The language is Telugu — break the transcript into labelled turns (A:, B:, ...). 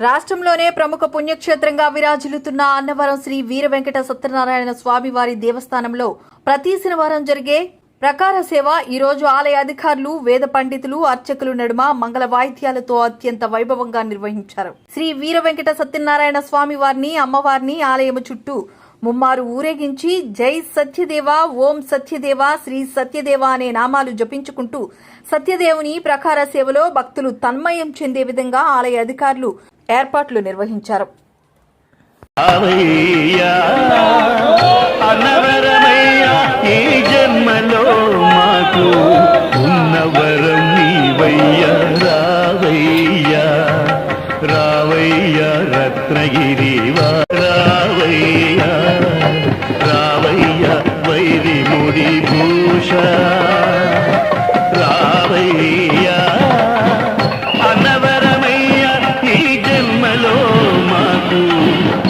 A: రాష్ట్రంలోనే ప్రముఖ పుణ్యక్షేత్రంగా విరాజిల్లుతున్న అన్నవరం శ్రీ వీర వెంకట సత్యనారాయణ స్వామివారి దేవస్థానంలో ప్రతి శనివారం జరిగే ప్రకార సేవ. ఈరోజు ఆలయ అధికారులు వేద పండితులు అర్చకులు నడుమ మంగళ వాయిద్యాలతో అత్యంత వైభవంగా నిర్వహించారు. శ్రీ వీర వెంకట సత్యనారాయణ స్వామి వారిని అమ్మవారిని ఆలయము చుట్టూ ముమ్మారు ఊరేగించి జై సత్యదేవ ఓం సత్యదేవ శ్రీ సత్యదేవ అనే నామాలు జపించుకుంటూ సత్యదేవుని ప్రకార సేవలో భక్తులు తన్మయం చెందే విధంగా ఆలయ అధికారులు ఏర్పాట్లు నిర్వహించారు.
B: రావయ్యా అనవరమయ్యా ఈ జన్మలో మాకు ఉన్నవరం నీవయ్యా రావయ్యా. రావయ్యా రత్నగిరి రావయ్యా. రావయ్యా వైరి ముడి భూష. do.